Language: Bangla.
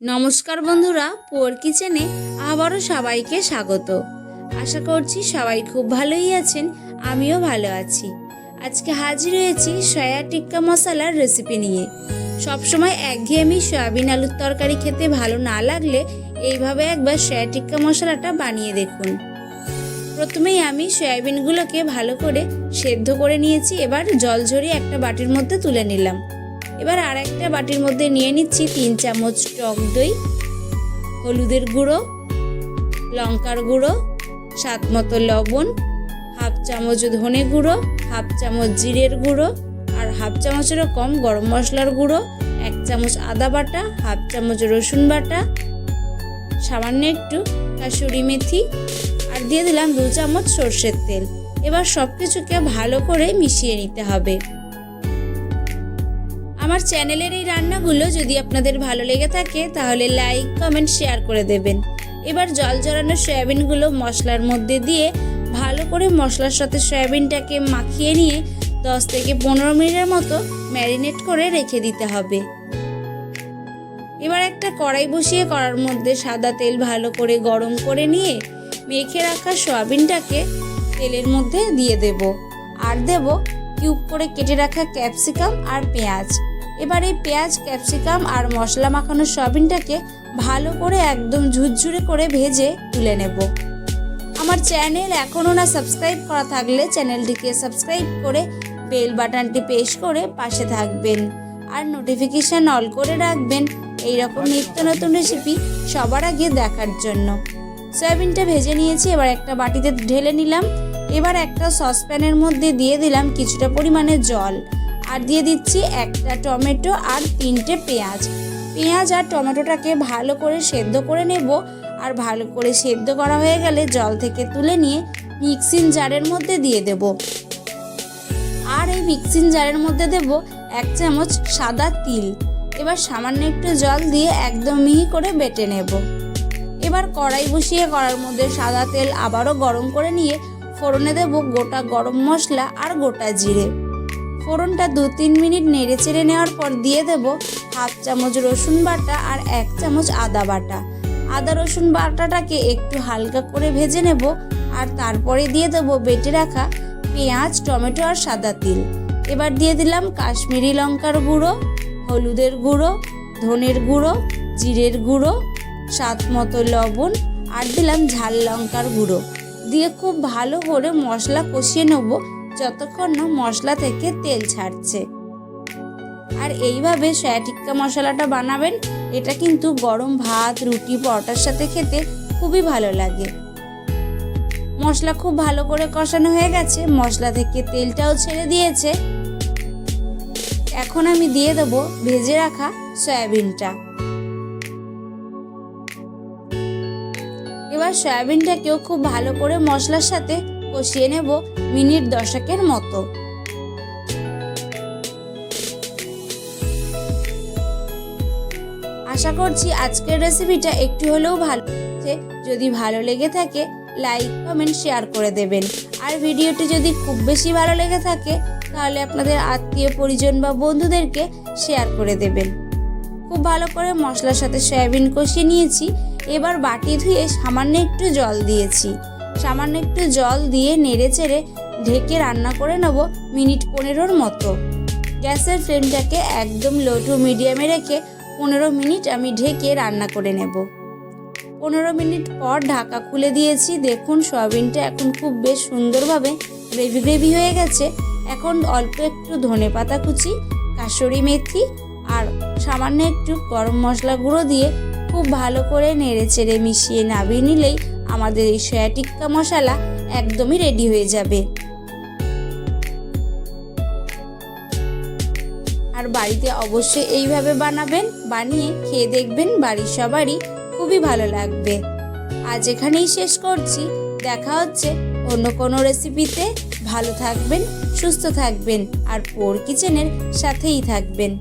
নমস্কার বন্ধুরা পোর কিচেনে আবারও সবাইকে স্বাগত। আশা করছি সবাই খুব ভালোই আছেন, আমিও ভালো আছি। আজকে হাজির হয়েছি সয়া টিক্কা মশলার রেসিপি নিয়ে। সবসময় একঘেয়েমি সয়াবিন আলুর তরকারি খেতে ভালো না লাগলে এইভাবে একবার সয়া টিক্কা মশলাটা বানিয়ে দেখুন। প্রথমেই আমি সয়াবিনগুলোকে ভালো করে সেদ্ধ করে নিয়েছি, এবার জল ঝরিয়ে একটা বাটির মধ্যে তুলে নিলাম। এবার আর একটা বাটির মধ্যে নিয়ে নিচ্ছি তিন চামচ টক দই, হলুদের গুঁড়ো, লঙ্কার গুঁড়ো, স্বাদ মতো লবণ, হাফ চামচ ধনে গুঁড়ো, হাফ চামচ জিরের গুঁড়ো আর হাফ চামচেরও কম গরম মশলার গুঁড়ো, এক চামচ আদা বাটা, হাফ চামচ রসুন বাটা, সামান্য একটু কাসুরি মেথি আর দিয়ে দিলাম দু চামচ সর্ষের তেল। এবার সব কিছুকে ভালো করে মিশিয়ে নিতে হবে। আমার চ্যানেলের এই রান্নাগুলো যদি আপনাদের ভালো লেগে থাকে, তাহলে লাইক কমেন্ট শেয়ার করে দেবেন। এবার জল জড়ানো সয়াবিনগুলো মশলার মধ্যে দিয়ে ভালো করে মশলার সাথে সয়াবিনটাকে মাখিয়ে নিয়ে দশ থেকে পনেরো মিনিটের মতো ম্যারিনেট করে রেখে দিতে হবে। এবার একটা কড়াই বসিয়ে কড়ার মধ্যে সাদা তেল ভালো করে গরম করে নিয়ে মেখে রাখা সয়াবিনটাকে তেলের মধ্যে দিয়ে দেব। আর দেব কিউব করে কেটে রাখা ক্যাপসিকাম আর পেঁয়াজ। এবার এই পেঁয়াজ, ক্যাপসিকাম আর মশলা মাখানো সয়াবিনটাকে ভালো করে একদম ঝুরঝুরে করে ভেজে তুলে নেব। আমার চ্যানেল এখনও না সাবস্ক্রাইব করা থাকলে চ্যানেলটিকে সাবস্ক্রাইব করে বেল বাটনটি প্রেস করে পাশে থাকবেন। আর নোটিফিকেশান অল করে রাখবেন। এই রকম নিত্য নতুন রেসিপি সবার আগে দেখার জন্য। সয়াবিনটা ভেজে নিয়েছি, এবার একটা বাটিতে ঢেলে নিলাম। এবার একটা সসপ্যানের মধ্যে দিয়ে দিলাম কিছুটা পরিমাণে জল। আর দিয়ে দিচ্ছি একটা টমেটো আর তিনটে পেঁয়াজ। পেঁয়াজ আর টমেটোটাকে ভালো করে সেদ্ধ করে নেব। আর ভালো করে সেদ্ধ করা হয়ে গেলে জল থেকে তুলে নিয়ে মিক্সিং জারের মধ্যে দিয়ে দেব। আর এই মিক্সিং জারের মধ্যে দেব এক চামচ সাদা তিল। এবার সামান্য একটু জল দিয়ে একদম মিহি করে বেটে নেব। এবার কড়াই বসিয়ে কড়ার মধ্যে সাদা তেল আবারও গরম করে নিয়ে ফোড়নে দেব গোটা গরম মশলা আর গোটা জিরে। ফোড়নটা দু তিন মিনিট নেড়ে চেড়ে নেওয়ার পর দিয়ে দেব হাফ চামচ রসুন বাটা আর এক চামচ আদা বাটা। আদা রসুন বাটাটাকে একটু হালকা করে ভেজে নেব আর তারপরে দিয়ে দেব বেটে রাখা পেঁয়াজ, টমেটো আর সাদা তিল। এবার দিয়ে দিলাম কাশ্মীরি লঙ্কার গুঁড়ো, হলুদের গুঁড়ো, ধনের গুঁড়ো, জিরের গুঁড়ো, স্বাদ মতো লবণ আর দিলাম ঝাল লঙ্কার গুঁড়ো। দিয়ে খুব ভালো করে মশলা কষিয়ে নেব যতক্ষণ না মশলা থেকে তেল ছাড়ছে। আর এইভাবে সয়া টিক্কা মশলাটা বানাবেন, এটা কিন্তু গরম ভাত, রুটি, পরোটার সাথে খেতে খুবই ভালো লাগে। মশলা খুব ভালো করে কষানো হয়ে গেছে, মশলা থেকে তেলটাও ছেড়ে দিয়েছে। এখন আমি দিয়ে দেবো ভেজে রাখা সয়াবিনটা। এবার সয়াবিনটাকেও খুব ভালো করে মশলার সাথে কষিয়ে নেব। মিনিট দশকের মতো। আশা করছি আজকের রেসিপিটা একটু হলেও ভালো যদি ভালো লেগে থাকে, লাইক, কমেন্ট, শেয়ার করে দেবেন। আর ভিডিওটি যদি খুব বেশি ভালো লেগে থাকে, তাহলে আপনাদের আত্মীয়, পরিজন বা বন্ধুদেরকে শেয়ার করে দেবেন। খুব ভালো করে মশলার সাথে সয়াবিন কষিয়ে নিয়েছি। এবার বাটি ধুয়ে সামান্য একটু জল দিয়েছি। সামান্য একটু জল দিয়ে নেড়ে চেড়ে ঢেকে রান্না করে নেব মিনিট পনেরোর মতো। গ্যাসের ফ্লেমটাকে একদম লো টু মিডিয়ামে রেখে পনেরো মিনিট আমি ঢেকে রান্না করে নেব। পনেরো মিনিট পর ঢাকা খুলে দিয়েছি। দেখুন, সয়াবিনটা এখন খুব বেশ সুন্দরভাবে গ্রেভি গ্রেভি হয়ে গেছে। এখন অল্প একটু ধনে পাতা কুচি, কাসুরি মেথি আর সামান্য একটু গরম মশলা গুঁড়ো দিয়ে খুব ভালো করে নেড়ে চেড়ে মিশিয়ে নামিয়ে নিলেই আমাদের এই সয়া টিক্কা মশলা একদমই রেডি হয়ে যাবে। আর বাড়িতে অবশ্যই এইভাবে বানাবেন, বানিয়ে খেয়ে দেখবেন বাড়ির সবারই খুবই ভালো লাগবে। আজ এখানেই শেষ করছি। দেখা হচ্ছে অন্য কোনো রেসিপিতে। ভালো থাকবেন, সুস্থ থাকবেন, আর পোর কিচেনের সাথেই থাকবেন।